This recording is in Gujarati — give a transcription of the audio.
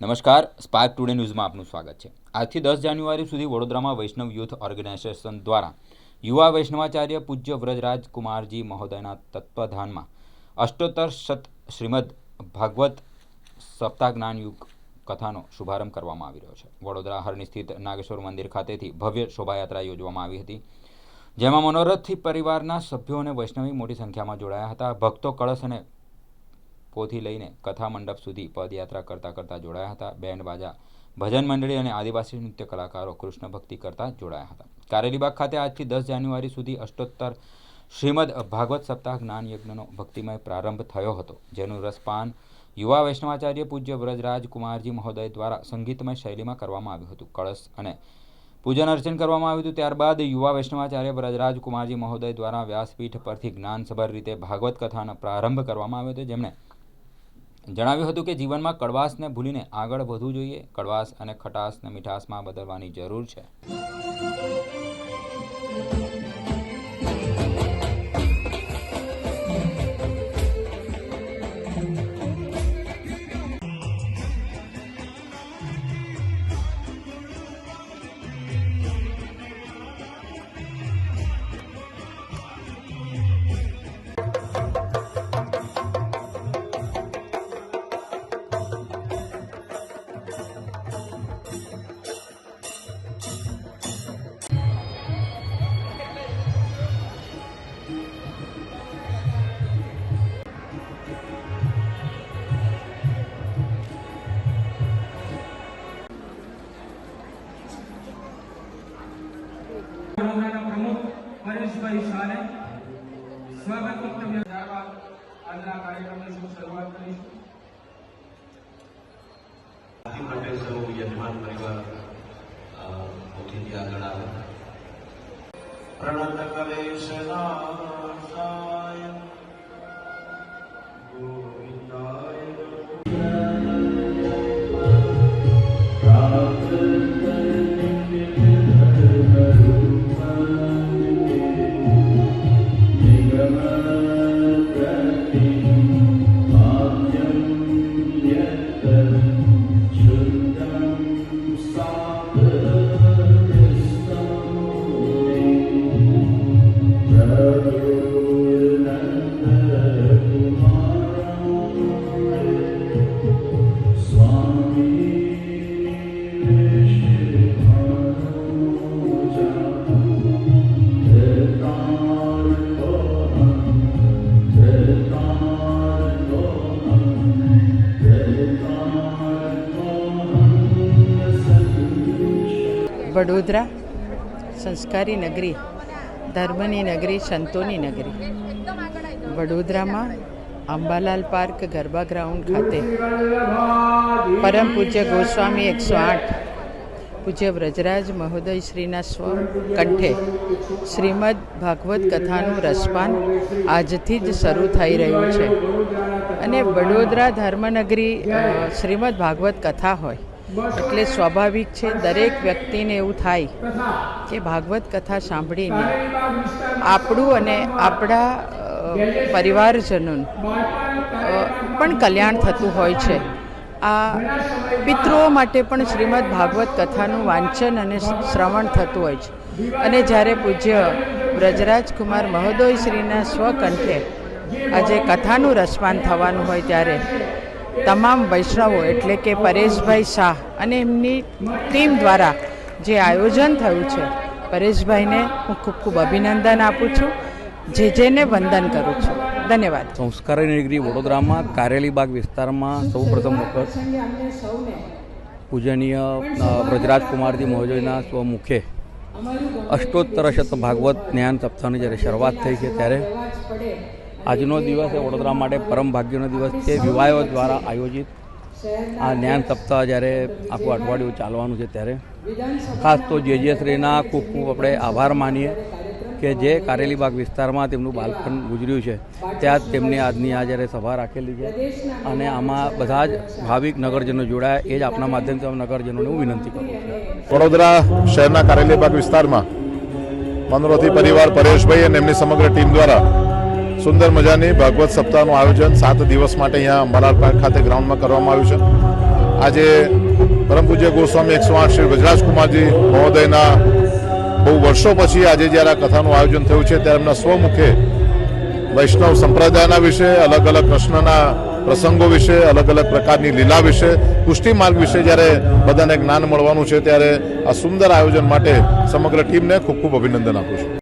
નમસ્કાર સ્પાર્ક ટુડે ન્યૂઝમાં આપનું સ્વાગત છે. આજથી દસ જાન્યુઆરી સુધી વડોદરામાં વૈષ્ણવ યુથ ઓર્ગેનાઇઝેશન દ્વારા યુવા વૈષ્ણવાચાર્ય પૂજ્ય વ્રજરાજ કુમારજી મહોદયના તત્વધાનમાં અષ્ટોત્તર શત શ્રીમદ ભાગવત સપ્તાહ જ્ઞાન યુગ કથાનો શુભારંભ કરવામાં આવી રહ્યો છે. વડોદરા હરણી સ્થિત નાગેશ્વર મંદિર ખાતેથી ભવ્ય શોભાયાત્રા યોજવામાં આવી હતી, જેમાં મનોરથથી પરિવારના સભ્યો અને વૈષ્ણવી મોટી સંખ્યામાં જોડાયા હતા. ભક્તો કળશ અને પોથી લઈને કથા મંડપ સુધી પદયાત્રા કરતા કરતા જોડાયા હતા. બેન્ડ બાજા, ભજન મંડળી અને આદિવાસી નૃત્ય કલાકારો કૃષ્ણ ભક્તિ કરતા જોડાયા હતા. કારેલીબાગ ખાતે આજથી દસ જાન્યુઆરી સુધી અષ્ટોત્તર શ્રીમદ ભાગવત સપ્તાહ જ્ઞાન યજ્ઞનો ભક્તિમય પ્રારંભ થયો હતો, જેનું રસપાન યુવા વૈષ્ણવાચાર્ય પૂજ્ય વ્રજરાજ કુમારજી મહોદય દ્વારા સંગીતમય શૈલીમાં કરવામાં આવ્યું હતું. કળશ અને પૂજન અર્ચન કરવામાં આવ્યું હતું. ત્યારબાદ યુવા વૈષ્ણવાચાર્ય વ્રજરાજ કુમારજી મહોદય દ્વારા વ્યાસપીઠ પરથી જ્ઞાનસભર રીતે ભાગવત કથાનો પ્રારંભ કરવામાં આવ્યો હતો, જેમણે જણાવ્યું હતું કે જીવનમાં કડવાશને ભૂલીને આગળ વધવું જોઈએ. કડવાશ અને ખટાશને મીઠાશમાં બદલવાની જરૂર છે. શાહને સ્વાગત વક્તવ્ય ત્યારબાદ આજના કાર્યક્રમની શરૂઆત કરીશું. પટેલ સૌ યજમાન પરિવાર પોતીથી આગળ આવે. પ્રણત કલેશ ગોવિંદાય વડોદરા, સંસ્કારી નગરી, ધર્મની નગરી, સંતોની નગરી. વડોદરામાં અંબાલાલ પાર્ક ગરબા ગ્રાઉન્ડ ખાતે પરમ પૂજ્ય ગોસ્વામી એકસો આઠ, પૂજ્ય વ્રજરાજ મહોદય શ્રીના સ્વ કંઠે શ્રીમદ ભાગવત કથાનું રસપાન આજથી જ શરૂ થઈ રહ્યું છે. અને વડોદરા ધર્મનગરી શ્રીમદ ભાગવત કથા હોય. એટલે સ્વાભાવિક છે, દરેક વ્યક્તિને એવું થાય કે ભાગવત કથા સાંભળીને આપણું અને આપણા પરિવારજનોનું પણ કલ્યાણ થતું હોય છે. આ પિતૃઓ માટે પણ શ્રીમદ ભાગવત કથાનું વાંચન અને શ્રવણ થતું હોય છે. અને જ્યારે પૂજ્ય વ્રજરાજકુમાર મહોદય શ્રીના સ્વકંઠે આજે કથાનું રસપાન થવાનું હોય ત્યારે તમામ વૈષ્ણવો એટલે કે પરેશભાઈ શાહ અને એમની ટીમ દ્વારા જે આયોજન થયું છે, પરેશભાઈને હું ખૂબ ખૂબ અભિનંદન આપું છું, જે જેને વંદન કરું છું. ધન્યવાદ. સંસ્કારી નગરી વડોદરામાં કારેલીબાગ વિસ્તારમાં સૌ પ્રથમ વખત પૂજનીય વ્રજરાજકુમારજી મહોદયના સ્વમુખે અષ્ટોત્તર શત ભાગવત જ્ઞાન સપ્તાહની જ્યારે શરૂઆત થઈ છે ત્યારે આજનો દિવસ એ વડોદરા માટે પરમ ભાગ્યનો દિવસ છે. વિવાહો દ્વારા આયોજિત આ જ્ઞાન સપ્તાહ જ્યારે આખું અઠવાડિયું ચાલવાનું છે ત્યારે. ખાસ તો જે જે શ્રીના ખૂબ ખૂબ આપણે આભાર માનીએ કે જે કારેલીબાગ વિસ્તારમાં તેમનું બાલપણ ગુજર્યું છે, ત્યાં જ તેમની આજની આ જ્યારે સભા રાખેલી છે. અને આમાં બધા જ ભાવિક નગરજનો જોડાયા, એ જ આપના માધ્યમથી નગરજનોને હું વિનંતી કરું છું. વડોદરા શહેરના કારેલીબાગ વિસ્તારમાં મનોરથી પરિવાર પરેશભાઈ અને એમની સમગ્ર ટીમ દ્વારા સુંદર મજાની ભાગવત સપ્તાહનું આયોજન સાત દિવસ માટે અહીંયા અંબાલાલ પાર્ક ખાતે ગ્રાઉન્ડમાં કરવામાં આવ્યું છે. આજે પરમ પૂજ્ય ગોસ્વામી એકસો આઠ શ્રી વજરાજકુમારજી મહોદયના બહુ વર્ષો પછી આજે જ્યારે આ કથાનું આયોજન થયું છે, ત્યારે એમના સ્વમુખે વૈષ્ણવ સંપ્રદાયના વિશે, અલગ અલગ કૃષ્ણના પ્રસંગો વિશે, અલગ અલગ પ્રકારની લીલા વિશે, પુષ્ટિ માર્ગ વિશે જ્યારે બધાને જ્ઞાન મળવાનું છે, ત્યારે આ સુંદર આયોજન માટે સમગ્ર ટીમને ખૂબ ખૂબ અભિનંદન આપું છું.